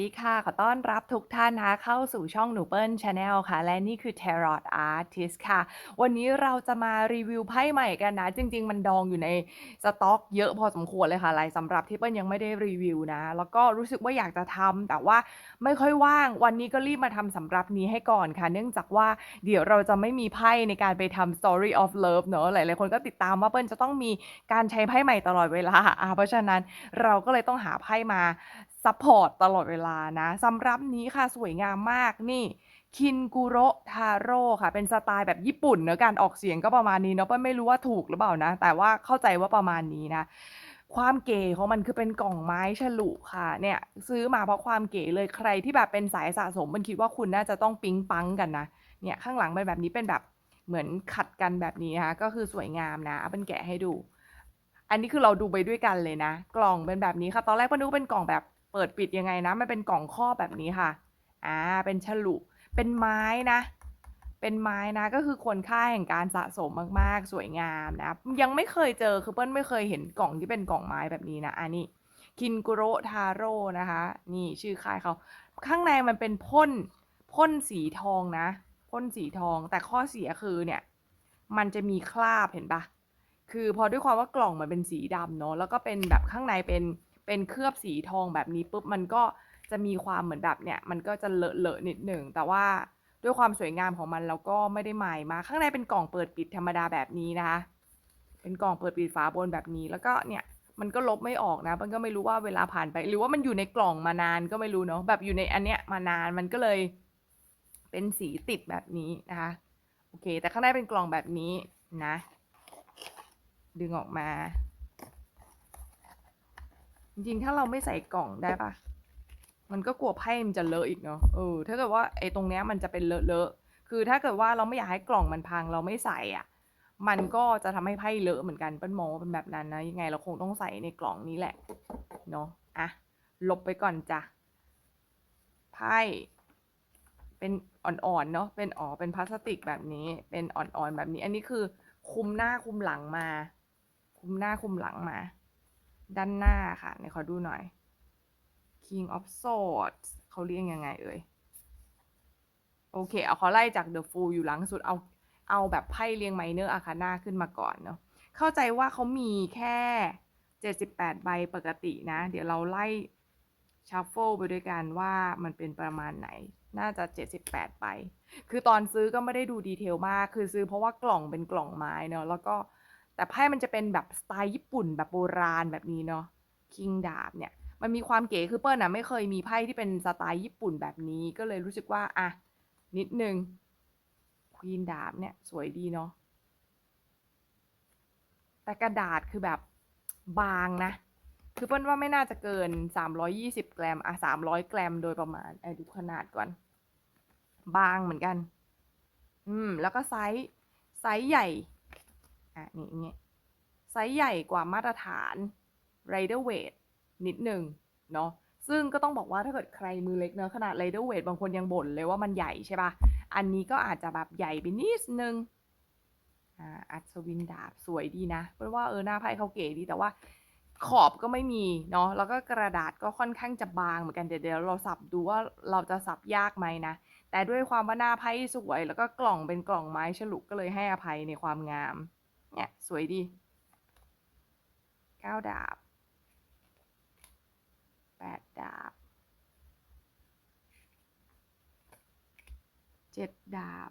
ดีค่ะ ขอต้อนรับทุกท่านนะคะเข้าสู่ช่องหนูเปิ้ลชาแนลค่ะ และนี่คือ Tarot Artist ค่ะ วันนี้เราจะมารีวิวไพ่ใหม่กันนะ จริง ๆ มันดองอยู่ในสต็อกเยอะพอสมควรเลยค่ะหลายสำหรับที่เปิ้ลยังไม่ได้รีวิวนะ แล้วก็รู้สึกว่าอยากจะทำแต่ว่าไม่ค่อยว่าง วันนี้ก็รีบมาทำสำหรับนี้ให้ก่อนค่ะ เนื่องจากว่าเดี๋ยวเราจะไม่มีไพ่ในการไปทำ Story of Love เนอะหลายๆคนก็ติดตามว่าเปิ้ลจะต้องมีการใช้ไพ่ใหม่ตลอดเวลาเพราะฉะนั้นเราก็เลยต้องหาไพ่มา ซัพพอร์ตตลอดเวลานะสำหรับนี้ค่ะสวยงามมากนี่คินกุโรทาโร่ค่ะ เป็นสไตล์แบบญี่ปุ่นเนอะการออกเสียงก็ประมาณนี้เนาะเปิ้ลไม่รู้ว่าถูกหรือเปล่านะ แต่ว่าเข้าใจว่าประมาณนี้นะ ความเก๋ของมันคือเป็นกล่องไม้ฉลุค่ะ เนี่ยซื้อมาเพราะความเก๋เลยใครที่แบบเป็นสายสะสม มันคิดว่าคุณน่าจะต้องปิ๊งปังกันนะ เนี่ยข้างหลังเป็นแบบนี้เป็นแบบเหมือนขัดกันแบบนี้นะคะก็คือสวยงามนะเอาเป็นแกะให้ดู อันนี้คือเราดูไปด้วยกันเลยนะ กล่องเป็นแบบนี้ค่ะ ตอนแรกปนึกว่าเป็นกล่องแบบ เปิดปิดยังไงนะ มันเป็นกล่องครอบแบบนี้ค่ะ อ่า เป็นฉลุ เป็นไม้นะ เป็นไม้นะ ก็คือคนค่าแห่งการสะสมมากๆ สวยงามนะ ยังไม่เคยเจอ คือเปิ้ลไม่เคยเห็นกล่องที่เป็นกล่องไม้แบบนี้นะ อันนี้ คินกุโรทาโร่นะคะ นี่ชื่อค่ายเขา ข้างในมันเป็นพ่น พ่นสีทองนะ พ่นสีทอง แต่ข้อเสียคือเนี่ย มันจะมีคราบเห็นปะคือพอด้วยความว่ากล่องมันเป็นสีดำเนาะ แล้วก็เป็นแบบข้างในเป็น เป็นเคลือบสีทองแบบนี้ปุ๊บมันก็จะมีความเหมือนแบบเนี่ย มันก็จะเลอะเลอะนิดหนึ่งแต่ว่าด้วยความสวยงามของมันเราก็ไม่ได้ใหมายมาข้างในเป็นกล่องเปิดปิดธรรมดาแบบนี้นะคะ เป็นกล่องเปิดปิดฝาบนแบบนี้แล้วก็เนี่ยมันก็ลบไม่ออกนะ มันก็ไม่รู้ว่าเวลาผ่านไป หรือว่ามันอยู่ในกล่องมานานก็ไม่รู้เนาะแบบอยู่ในอันเนี้ยมานานมันก็เลยเป็นสีติดแบบนี้นะคะโอเค แต่ข้างในเป็นกล่องแบบนี้นะ ดึงออกมา จริงๆ ถ้าเราไม่ใส่กล่องได้ปะมันก็กลัวไพ่มันจะเลอะอีกเนาะ เออ ถ้าเกิดว่าไอ้ตรงเนี้ยมันจะเป็นเลอะๆ คือถ้าเกิดว่าเราไม่อยากให้กล่องมันพังเราไม่ใส่อะ มันก็จะทำให้ไพ่เลอะเหมือนกันเปิ้ลมองว่าเป็นแบบนั้นนะ ยังไงเราคงต้องใส่ในกล่องนี้แหละ เนาะ อะ ลบไปก่อนจ้ะ ไพ่ เป็นอ่อนๆ เนาะ เป็นอ๋อ เป็นพลาสติกแบบนี้ เป็นอ่อนๆ แบบนี้ อันนี้คือคุมหน้าคุมหลังมา คุมหน้าคุมหลังมา ด้านหน้าค่ะในขอดูหน่อย King of Swords เขาเรียกยังไงเอ่ย โอเค เอาเขาไล่จาก The Fool อยู่หลังสุด เอาเอาแบบไพ่เรียงไมเนอร์อาคาน่าขึ้นมาก่อนเนาะ เข้าใจว่าเขามีแค่ 78 ใบปกตินะ เดี๋ยวเราไล่ชัฟเฟิลไปด้วยกันว่ามันเป็นประมาณไหน น่าจะ 78 ใบ คือตอนซื้อก็ไม่ได้ดูดีเทลมาก คือซื้อเพราะว่ากล่องเป็นกล่องไม้เนาะ แล้วก็ แต่ไพ่มันจะเป็นแบบสไตล์ญี่ปุ่นแบบโบราณแบบนี้เนาะคิงดาบเนี่ยมันมีความเก๋คือเปิ้ลนะไม่เคยมีไพ่ที่เป็นสไตล์ญี่ปุ่นแบบนี้ก็เลยรู้สึกว่าอะนิดนึงควีนดาบเนี่ยสวยดีเนาะแต่กระดาษคือแบบบางนะ คือเปิ้ลว่าไม่น่าจะเกิน 320กรัมอะ300กรัมโดยประมาณไอ้ดูขนาดก่อน บางเหมือนกัน อืม แล้วก็ไซส์ไซส์ใหญ่ อะนี่นี่ไซส์ใหญ่กว่ามาตรฐาน Rider Weight นิดหนึ่งเนาะซึ่งก็ต้องบอกว่าถ้าเกิดใครมือเล็กเนอะขนาด Rider Weight บางคนยังบ่นเลยว่ามันใหญ่ใช่ปะ่ะ อันนี้ก็อาจจะแบบใหญ่ไปนิดนึงอ่าอัศวินดาบสวยดีนะ เพราะว่าเออหน้าไพ่เขาเก๋ดีแต่ว่าขอบก็ไม่มีเนาะแล้วก็กระดาษก็ค่อนข้างจะบางเหมือนกันเดี๋ยวเดี๋ยวเราสับดูว่าเราจะสับยากไหมนะ แต่ด้วยความว่าหน้าไพ่สวย แล้วก็กล่องเป็นกล่องไม้ฉลุก็เลยให้อภัยในความงาม เนี่ยสวยดีเก้าดาบแปดดาบเจ็ดดาบ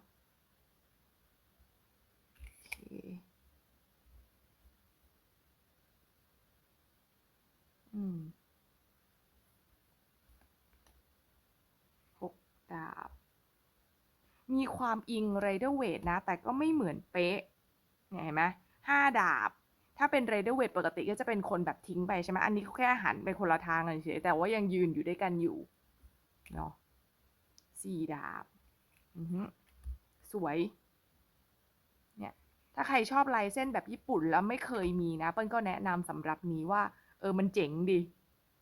อืมหกดาบ มีความอิงไรเดอร์เวทนะ แต่ก็ไม่เหมือนเป๊ะ เห็นไหมห้าดาบ ถ้าเป็นไรเดอร์เวทปกติก็จะเป็นคนแบบทิ้งไปใช่ไหมอันนี้เขาแค่หันไปคนละทางเฉยแต่ว่ายังยืนอยู่ด้วยกันอยู่เนาะสี่ดาบสวย เนี่ย ถ้าใครชอบลายเส้นแบบญี่ปุ่นแล้วไม่เคยมีนะ เปิ้ลก็แนะนำสำหรับนี้ว่า เออมันเจ๋งดี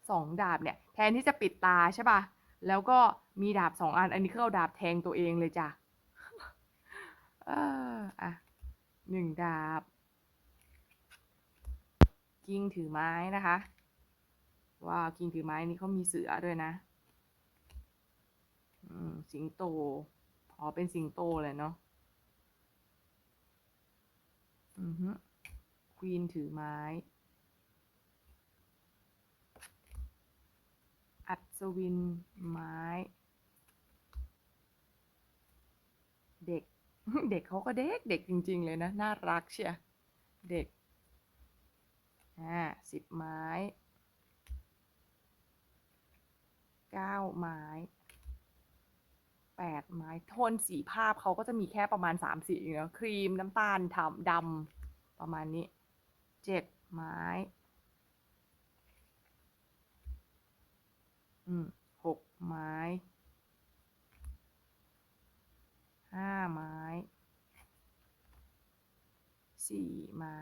สองดาบเนี่ย แทนที่จะปิดตาใช่ป่ะ แล้วก็มีดาบสองอัน อันนี้คือเอาดาบแทงตัวเองเลยจ้ะ เอออะ หนึ่งดาบ กิ้งถือไม้นะคะ ว้าวกิ้งถือไม้นี่เขามีเสือด้วยนะสิงโต อ๋อ เป็นสิงโตเลยเนาะ อือฮึควีนถือไม้ อัศวินไม้ เด็ก เด็กเขาก็เด็กเด็กจริง ๆ เลยนะ น่ารักเชียเด็ก อ่าสิบไม้เก้าไม้แปดไม้โทนสีภาพเขาก็จะมีแค่ประมาณสามสีเนาะครีมน้ำตาลถำดำประมาณนี้เจ็ดไม้อืมหกไม้ ห้าไม้ สี่ไม้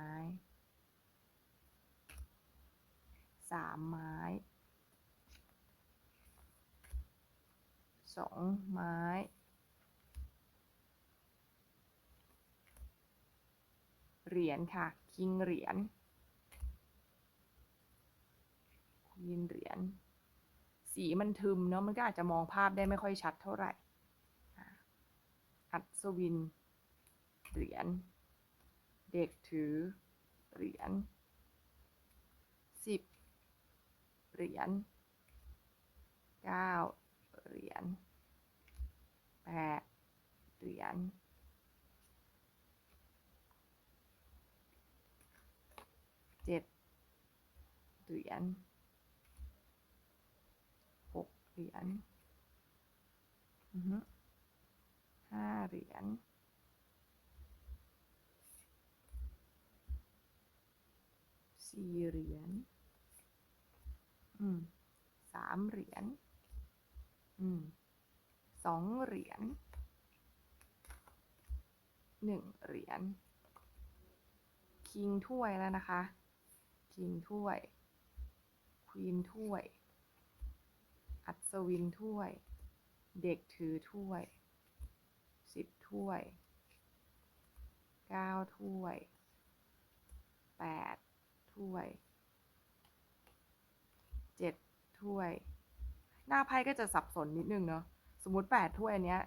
สามไม้สองไม้เหรียญค่ะ คิงเหรียญควีนเหรียญ สีมันทึมเนาะ มันก็อาจจะมองภาพได้ไม่ค่อยชัดเท่าไหร่ อัศวิน เหรียญ เด็กถือเหรียญสิบเหรียญเก้าเหรียญแปดเหรียญเจ็ดเหรียญหกเหรียญห้าเหรียญ สี่เหรียญอืมสามเหรียญอืมสองเหรียญหนึ่งเหรียญคิงถ้วยแล้วนะคะคิงถ้วยควีนถ้วย อัศวินถ้วย เด็กถือถ้วยสิบถ้วยเก้าถ้วยแปด ถ้วยเจ็ดถ้วย หน้าไพ่ก็จะสับสนนิดนึงเนาะสมมติแปดถ้วยอันเนี้ย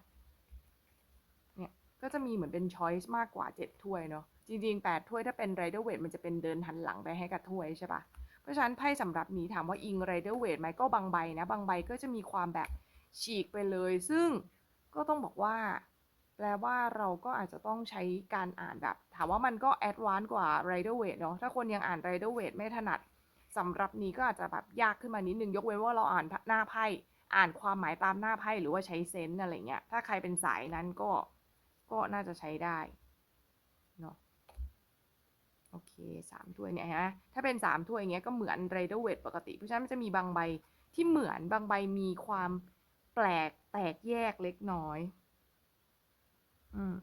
เนี่ยก็จะมีเหมือนเป็นช้อยส์มากกว่าเจ็ดถ้วยเนาะจริงๆแปดถ้วยถ้าเป็นไรเดอร์เวทมันจะเป็นเดินหันหลังไปให้กับถ้วยใช่ปะเพราะฉะนั้นไพ่สำหรับนี้ถามว่าอิงไรเดอร์เวทไหมก็บางใบนะ บางใบก็จะมีความแบบฉีกไปเลย ซึ่งก็ต้องบอกว่า แปลว่าเราก็อาจจะต้องใช้การอ่านแบบ ถามว่ามันก็แอดวานซ์กว่าไรเดอร์เวทเนาะถ้าคนยังอ่านไรเดอร์เวทไม่ถนัดสำหรับนี้ก็อาจจะแบบยากขึ้นมานิดนึง ยกเว้นว่าเราอ่านหน้าไพ่อ่านความหมายตามหน้าไพ่หรือว่าใช้เซนส์อะไรเงี้ยถ้าใครเป็นสายนั้นก็ก็น่าจะใช้ได้เนาะโอเคสามถ้วยเนี่ยฮะถ้าเป็นสามถ้วยเงี้ยก็เหมือนไรเดอร์เวทปกติ เพราะฉะนั้นมันจะมีบางใบที่เหมือนบางใบมีความแปลกแตกแยกเล็กน้อย อืม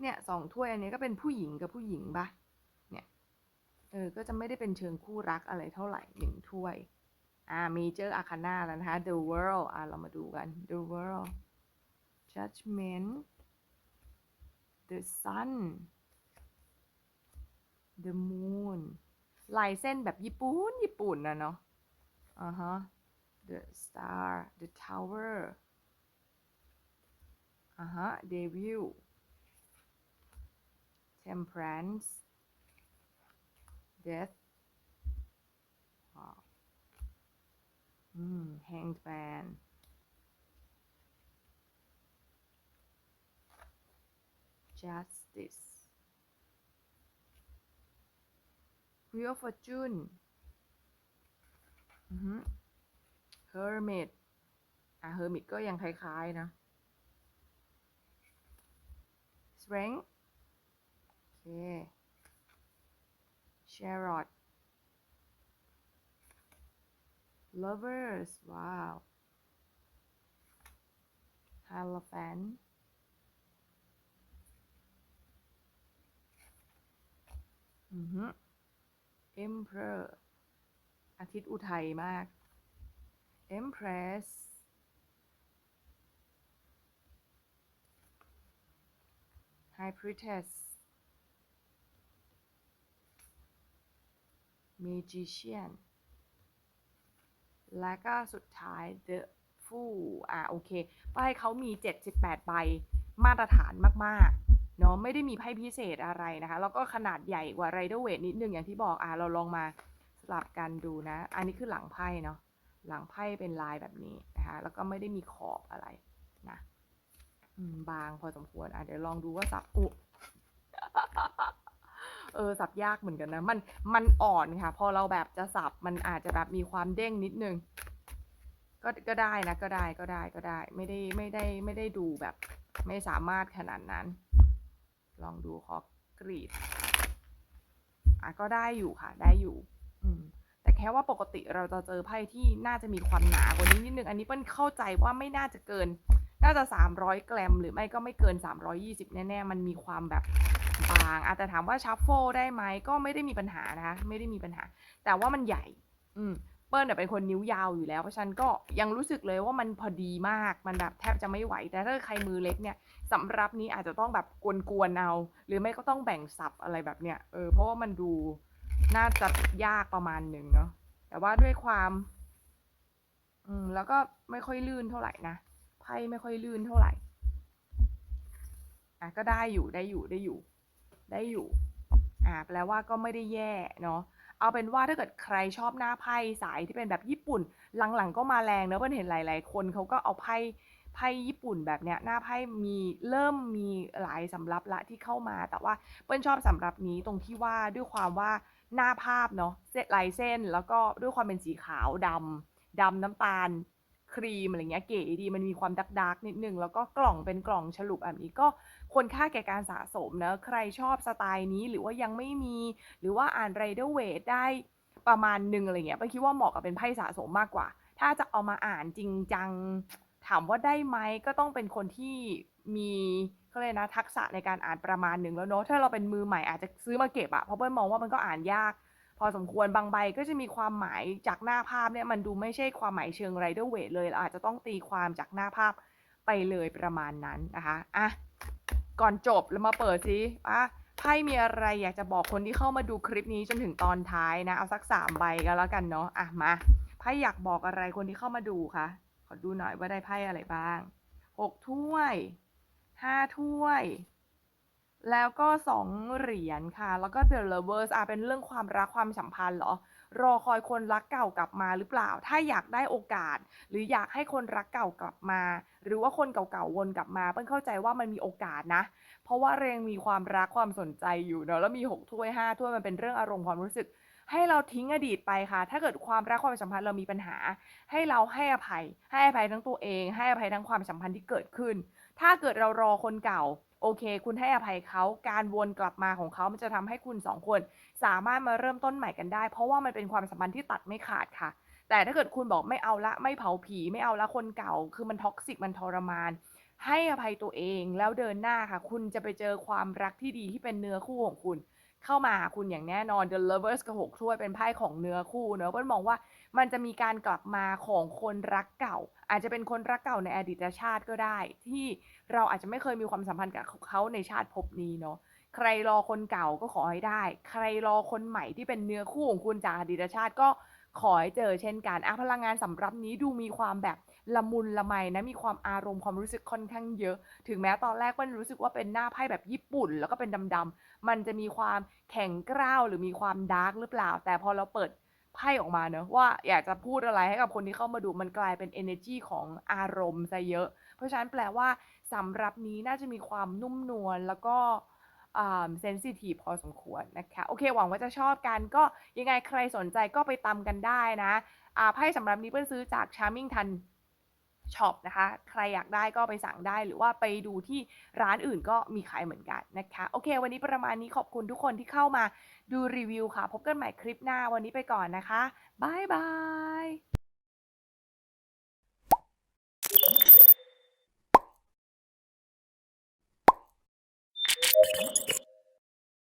เนี่ยสองถ้วยอันนี้ก็เป็นผู้หญิงกับผู้หญิงปะเนี่ย เออ ก็จะไม่ได้เป็นเชิงคู่รักอะไรเท่าไหร่หนึ่งถ้วย อ่า มีเจออาคาน่าแล้วนะคะ The World อ่าเรามาดูกัน The World Judgment The Sun The Moon ลายเส้นแบบญี่ปุ่น ญี่ปุ่นนะเนาะอ่าฮะ The Star The Tower อ่าฮะ Devil Temperance Death ว้าวอืม Hanged Man Justice Wheel of Fortune อือฮึ Hermit อะ Hermit ก็ยังคล้าย ๆ นะ Strength โอเค Chariot Lovers ว้าว Hierophant อือฮึ Emperor อาทิตย์อุทัยมาก Empress High Priestess Magician และก็สุดท้าย The ฟู่อ่าโอเคไพ่เขามี 78 ใบ มาตรฐานมาก ๆ เนาะไม่ได้มีไพ่พิเศษอะไรนะคะ แล้วก็ขนาดใหญ่กว่าไรเดอร์เวทนิดนึงอย่างที่บอก อ่าเราลองมาสลับกันดูนะ อันนี้คือหลังไพ่เนาะ หลังไพ่เป็นลายแบบนี้นะคะ แล้วก็ไม่ได้มีขอบอะไรนะ บางพอสมควรอะเดี๋ยวลองดูว่าสับอุเออสับยากเหมือนกันนะมันมันอ่อนค่ะ พอเราแบบจะสับมันอาจจะแบบมีความเด้งนิดนึง ก็ก็ได้นะก็ได้ก็ได้ก็ได้ ไม่ได้ไม่ได้ไม่ได้ดูแบบ ไม่สามารถขนาดนั้น ลองดูขอกรีดอะก็ได้อยู่ค่ะ ได้อยู่ อืมแต่แค่ว่าปกติเราจะเจอไพ่ที่น่าจะมีความหนากว่านี้นิดนึง อันนี้เปิ้ลเข้าใจว่าไม่น่าจะเกิน น่าจะ 300กรัมหรือไม่ก็ไม่เกิน 320 แน่ ๆ มันมีความแบบบางอาจจะถามว่าชัฟเฟิลได้ไหมก็ไม่ได้มีปัญหานะคะ ไม่ได้มีปัญหา แต่ว่ามันใหญ่ อืมเปิ้ลเนี่ยเป็นคนนิ้วยาวอยู่แล้ว เพราะฉะนันก็ยังรู้สึกเลยว่ามันพอดีมาก มันแบบแทบจะไม่ไหว แต่ถ้าใครมือเล็กเนี่ยสำหรับนี้อาจจะต้องแบบกวนๆเอา หรือไม่ก็ต้องแบ่งสับอะไรแบบเนี้ย เออ เพราะว่ามันดูน่าจะยากประมาณหนึ่งเนาะ แต่ว่าด้วยความ อืม แล้วก็ไม่ค่อยลื่นเท่าไหร่นะ ไพ่ไม่ค่อยลื่นเท่าไหร่ อะก็ได้อยู่ได้อยู่ได้อยู่ ได้อยู่ อ่าแปลว่าก็ไม่ได้แย่เนาะ เอาเป็นว่าถ้าเกิดใครชอบหน้าไพ่สายที่เป็นแบบญี่ปุ่น หลังๆก็มาแรงเนอะเพื่อนเห็นหลาย ๆ คนเขาก็เอาไพ่ไพ่ญี่ปุ่นแบบเนี้ยหน้าไพ่มีเริ่มมีหลายสำรับละที่เข้ามา แต่ว่าเปิ้ลชอบสำรับนี้ตรงที่ว่าด้วยความว่าหน้าภาพเนาะเส้นลายเส้นแล้วก็ด้วยความเป็นสีขาวดำดำน้ำตาล ครีมอะไรเงี้ยเก๋ดีมันมีความดักดักนิดนึง แล้วก็กล่องเป็นกล่องฉลุแบบนี้ก็ควรค่าแก่การสะสมนะใครชอบสไตล์นี้หรือว่ายังไม่มี หรือว่าอ่านไรเดอร์เวทได้ประมาณหนึ่งอะไรเงี้ยไปคิดว่าเหมาะกับเป็นไพ่สะสมมากกว่า ถ้าจะเอามาอ่านจริงจัง ถามว่าได้ไหมก็ต้องเป็นคนที่มีเขาเลยกนะทักษะในการอ่านประมาณหนึ่งแล้วเนาะถ้าเราเป็นมือใหม่อาจจะซื้อมาเก็บอะเพราะเปิ้ลมองว่ามันก็อ่านยาก อสมควรบางใบก็จะมีความหมายจากหน้าภาพเนี่ยมันดูไม่ใช่ความหมายเชิงไรเดอร์เวทเลยเราอาจจะต้องตีความจากหน้าภาพไปเลยประมาณนั้นนะคะอะก่อนจบเรามาเปิดซิอะไพ่มีอะไรอยากจะบอกคนที่เข้ามาดูคลิปนี้จนถึงตอนท้ายนะเอาสักสามใบกันแล้วกันเนาะอะมาไพ่อยากบอกอะไรคนที่เข้ามาดูคะขอดูหน่อยว่าได้ไพ่อะไรบ้างหกถ้วยห้าถ้วย แล้วก็สองเหรียญค่ะ แล้วก็ The Lovers อะเป็นเรื่องความรักความสัมพันธ์เหรอ รอคอยคนรักเก่ากลับมาหรือเปล่า ถ้าอยากได้โอกาส หรืออยากให้คนรักเก่ากลับมา หรือว่าคนเก่าๆวนกลับมา เปิ้ลเข้าใจว่ามันมีโอกาสนะ เพราะว่าเรงมีความรักความสนใจอยู่เนอะแล้วมีหกถ้วยห้าถ้วย มันเป็นเรื่องอารมณ์ความรู้สึก ให้เราทิ้งอดีตไปค่ะ ถ้าเกิดความรักความสัมพันธ์เรามีปัญหา ให้เราให้อภัย ให้อภัยทั้งตัวเอง ให้อภัยทั้งความสัมพันธ์ที่เกิดขึ้น ถ้าเกิดเรารอคนเก่า โอเค คุณให้อภัยเขาการวนกลับมาของเขามันจะทำให้คุณสองคน สามารถมาเริ่มต้นใหม่กันได้ เพราะว่ามันเป็นความสัมพันธ์ที่ตัดไม่ขาดค่ะ แต่ถ้าเกิดคุณบอกไม่เอาละไม่เผาผีไม่เอาละคนเก่า คือมันท็อกซิกมันทรมาน ให้อภัยตัวเองแล้วเดินหน้าค่ะ คุณจะไปเจอความรักที่ดีที่เป็นเนื้อคู่ของคุณ เข้ามาหาคุณอย่างแน่นอน The Lovers กับหกถ้วยเป็นไพ่ของเนื้อคู่เนอะเปิ้ลมองว่ามันจะมีการกลับมาของคนรักเก่า อาจจะเป็นคนรักเก่าในอดีตชาติก็ได้ ที่เราอาจจะไม่เคยมีความสัมพันธ์กับเขาในชาติภพนี้เนาะใครรอคนเก่าก็ขอให้ได้ ใครรอคนใหม่ที่เป็นเนื้อคู่ของคุณจากอดีตชาติก็ ขอให้เจอเช่นกันอะพลังงานสำรับนี้ดูมีความแบบละมุนละไมนะมีความอารมณ์ความรู้สึกค่อนข้างเยอะ ถึงแม้ตอนแรกมันรู้สึกว่าเป็นหน้าไพ่แบบญี่ปุ่น แล้วก็เป็นดำๆมันจะมีความแข็งกร้าวหรือมีความดาร์กหรือเปล่า แต่พอเราเปิดไพ่ออกมาเนอะว่าอยากจะพูดอะไรให้กับคนที่เข้ามาดูมันกลายเป็น energy ของอารมณ์ซะเยอะ เพราะฉะนั้นแปลว่าสำรับนี้น่าจะมีความนุ่มนวลแล้วก็ เซนซิทีฟพอสมควรนะคะโอเคหวังว่าจะชอบกันก็ยังไงใครสนใจก็ไปตำกันได้นะอ่าไพ่สำหรับนี้เพื่อนซื้อจาก Charming Tan ช็อปนะคะ ใครอยากได้ก็ไปสั่งได้หรือว่าไปดูที่ร้านอื่นก็มีขายเหมือนกันนะคะ โอเค วันนี้ประมาณนี้ขอบคุณทุกคนที่เข้ามาดูรีวิวค่ะ พบกันใหม่คลิปหน้าวันนี้ไปก่อนนะคะบายบาย